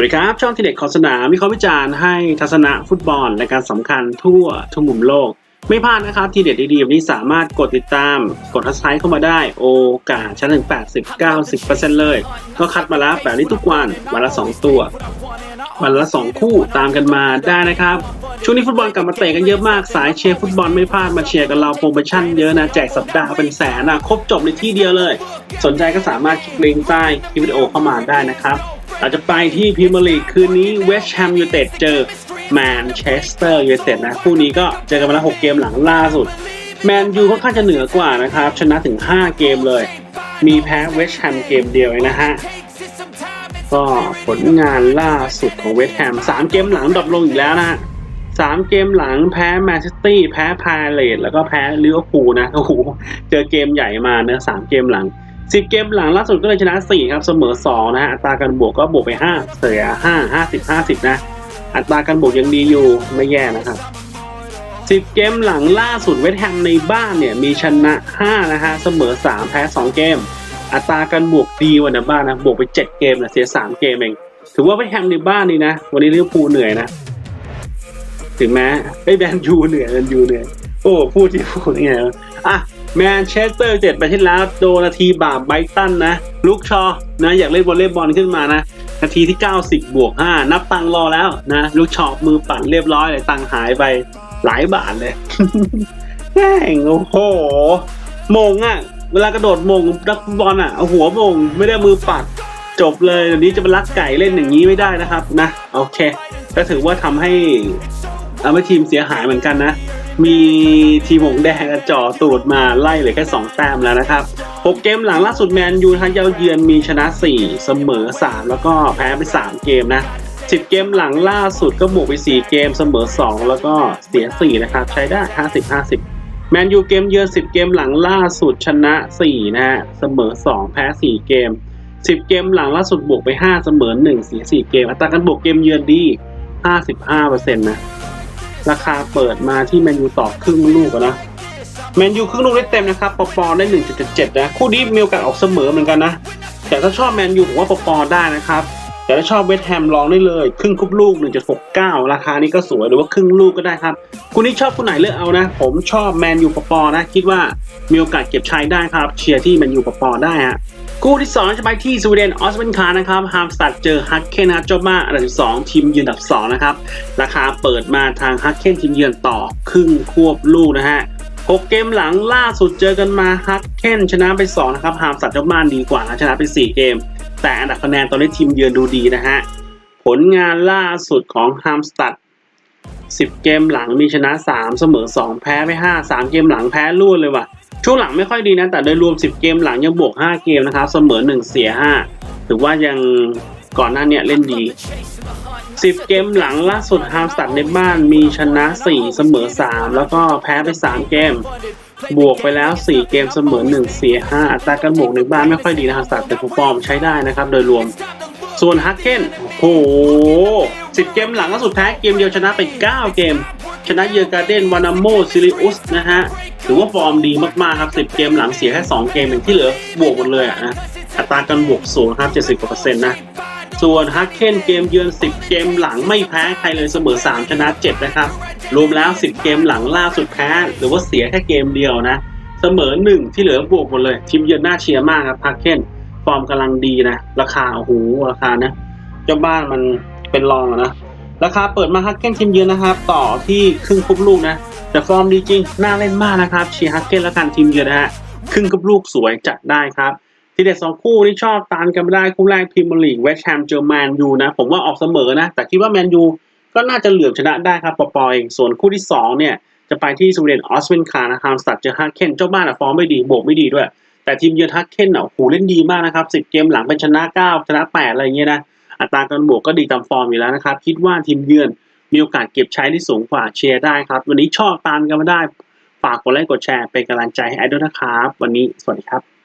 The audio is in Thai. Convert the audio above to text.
สวัสดีครับ ช่องทีเด็กขอสนามวิเคราะห์วิจารณ์ให้ทัศนะฟุตบอลและการสำคัญทั่วทุกมุมโลก ไม่พลาดนะครับ ทีเด็ดดีๆแบบนี้สามารถกดติดตาม กดทัชไลค์เข้ามาได้ โอกาสชั้นถึง80-90%เลย ก็คัดมาแล้วแบบนี้ทุกวัน วันละ 2 ตัว วันละ 2 คู่ตามกันมาได้นะครับ ช่วงนี้ฟุตบอลกลับมาเตะกันเยอะมากสายเชียร์ฟุตบอลไม่พลาดมาเชียร์กับเราโปรโมชั่นเยอะนะแจกสัปดาห์เป็นแสนนะครบจบในที่เดียวเลย สนใจก็สามารถคลิกลิงก์ใต้คลิปวิดีโอเข้ามาได้นะครับ เราจะไปที่พรีเมียร์ลีกคืนนี้เวสต์แฮมยูไนเต็ดเจอแมนเชสเตอร์ยูไนเต็ดนะคู่นี้ก็เจอกันมาแล้ว 6 เกมหลังล่าสุด แมนยูค่อนข้างจะเหนือกว่านะครับ ชนะถึง 5 เกมเลย มีแพ้เวสต์แฮมเกมเดียวเองนะฮะ ก็ผลงานล่าสุดของเวสต์แฮมสามเกมหลังดรอปลงอีกแล้วนะฮะสามเกมหลังแพ้แมนเชสเตอร์แพ้พาเลตแล้วก็แพ้ลิเวอร์พูลนะโอ้โหเจอเกมใหญ่มาเนะสามเกมหลัง สิบเกมหลังล่าสุดก็เลยชนะสี่ครับเสมอสองนะฮะอัตราการบวกก็บวกไปห้าเสียห้าห้าสิบห้าสิบนะ อัตราการบวกยังดีอยู่ไม่แย่นะครับสิบเกมหลังล่าสุดเวสต์แฮมในบ้านเนี่ยมีชนะห้านะฮะเสมอสามแพ้สองเกม อัตราการบวกดีว่าในบ้านนะบวกไปเจ็ดเกมนะเสียสามเกมเองถือว่าเวสต์แฮมในบ้านนี่นะ วันนี้ลิเวอร์พูลเหนื่อยนะถึงแม้ไอ้แมนยูเหนื่อยแมนยูเหนื่อยโอ้พูดที่พูดยังไงอะ แมนเชสเตอร์เจ็ดไปที่แล้วโดนนาทีบาปไบตันนะลูกชอนะอยากเล่นวอลเลย์บอลขึ้นมานะนาทีที่ 90 บวก 5 นับตังรอแล้วนะลูกชอมือปั่นเรียบร้อยเลยตังหายไปหลายบาทเลยแม่งโอ้โหมงอะ เวลากระโดดมงนักบอลอะเอาหัวมงไม่ได้มือปัดจบเลยเดี๋ยวนี้จะมาลักไก่เล่นอย่างนี้ไม่ได้นะครับนะ โอเค ก็ถือว่าทำให้ทำให้ทีมเสียหายเหมือนกันนะ มีทีมหงแดงจ่อตูดมาไล่เหลือแค่ 2 แต้มแล้วนะครับ 6 เกมหลังล่าสุดแมนยูทัเยาเยือนมีชนะ 4 เสมอ 3 แล้วก็แพ้ไป 3 เกมนะ 10 เกมหลังล่าสุดก็บวกไป 4 เกมเสมอ 2 แล้วก็เสีย 4 นะครับ ใช้ได้ 50 50 แมนยูเกมเยือน 10 เกมหลังล่าสุดชนะ 4 นะฮะ เสมอ 2 แพ้ 4 เกม 10 เกมหลังล่าสุดบวกไป 5 เสมอ 1 เสีย 4 เกม อัตราการบวกเกมเยือนดี 55%นะ ราคาเปิดมาที่แมนยูต่อครึ่งลูกนะแมนยูครึ่งลูกได้เต็มนะครับปอปอได้ 1.77 นะ คู่นี้มีโอกาสออกเสมอเหมือนกันนะ แต่ถ้าชอบแมนยูผมว่าปอปอได้นะครับ แต่ถ้าชอบเวสต์แฮมลองได้เลย ครึ่งคุบลูก 1.69 ราคานี้ก็สวยหรือว่าครึ่งลูกก็ได้ครับคุณนี่ชอบคู่ไหนเลือกเอานะ ผมชอบแมนยูปอปอนะ คิดว่ามีโอกาสเก็บชัยได้ครับ เชียร์ที่แมนยูปอปอได้ฮะ คู่ที่2จะไปที่สวีเดนออสเบนคาร์นะครับฮามสตัดเจอฮักเคนนะจบมาอันดับ2ทีมยืนอันดับ 2 นะครับ ราคาเปิดมาทางฮักเคนทีมเยือนต่อครึ่งควบลูกนะฮะ6เกมหลังล่าสุดเจอกันมาฮักเคนชนะไป2นะครับฮามสตัดเจ้าบ้านดีกว่านะชนะไป 4 เกม แต่อันดับคะแนนตอนนี้ทีมเยือนดูดีนะฮะผลงานล่าสุดของฮามสตัด10 เกมหลังมีชนะ 3 เสมอ 2 แพ้ไป5 3 เกมหลังแพ้รวดเลยว่ะ ช่วงหลังไม่ค่อยดีนะ แต่โดยรวม 10 เกมหลังยังบวก 5 เกมนะครับ เสมอ 1 เสีย 5 ถือว่ายังก่อนหน้าเนี้ยเล่นดี 10 เกมหลังล่าสุดฮามสตัดในบ้านมีชนะ 4 เสมอ 3 แล้วก็แพ้ไป 3 เกม บวกไปแล้ว 4 เกมเสมอ 1 เสีย 5 อัตราการบวกในบ้านไม่ค่อยดีนะฮามสตัดแต่ผู้ฟอร์มใช้ได้นะครับ โดยรวม ส่วนฮักเคนโอ้โห10 เกมหลังล่าสุดแพ้เกมเดียวชนะไป 9 เกม ชนะเยือการ์เดนวานาโมซิลิอุสนะฮะถือว่าฟอร์มดีมากๆครับ10 เกมหลังเสียแค่ 2 เกมเองที่เหลือบวกหมดเลยอะนะอัตราการบวกสูงครับ 70กว่าเปอร์เซ็นต์นะส่วนฮักเคนเกมเยือน 10 เกมหลังไม่แพ้ใครเลยเสมอ 3 ชนะ 7 นะครับ รวมแล้ว 10 เกมหลังล่าสุดแพ้ หรือว่าเสียแค่เกมเดียวนะ เสมอ 1 ที่เหลือบวกหมดเลย ทีมเยือนน่าเชียร์มากครับฮักเคนฟอร์มกำลังดีนะ ราคาโอ้โหราคานะ เจ้าบ้านมันเป็นรองนะ ราคาเปิดมาฮักเก้นทีมเยือนนะครับ ต่อที่ครึ่งคุบลูกนะ แต่ฟอร์มดีจริง น่าเล่นมากนะครับเชียร์ฮักเก้นและกันทีมเยือนนะฮะครึ่งคุบลูกสวยจัดได้ครับทีเด็ดสองคู่ที่ชอบตานกันไม่ได้คู่แรกพรีเมียร์ลีกเวสต์แฮมเจอแมนยูนะ ผมว่าออกเสมอนะ แต่คิดว่าแมนยูก็น่าจะเหลือบชนะได้ครับปอปอเองส่วนคู่ที่สองเนี่ยจะไปที่สวีเดนออสเวนคานะครับสตัดเจอฮักเก้นเจ้าบ้านอะฟอร์มไม่ดีโบกไม่ดีด้วย แต่ทีมเยือนฮักเก้นอะโหเล่นดีมากนะครับ10เกมหลังเป็นชนะ9ชนะ8อะไรเงี้ยนะ อัตราการบวกก็ดีตามฟอร์มอยู่แล้วนะครับ คิดว่าทีมเยือนมีโอกาสเก็บใช้ที่สูงกว่าเชียร์ได้ครับ วันนี้ชอบตามกันมาได้ ฝากกดไลค์กดแชร์เป็นกำลังใจให้ไอดอลนะครับ วันนี้สวัสดีครับ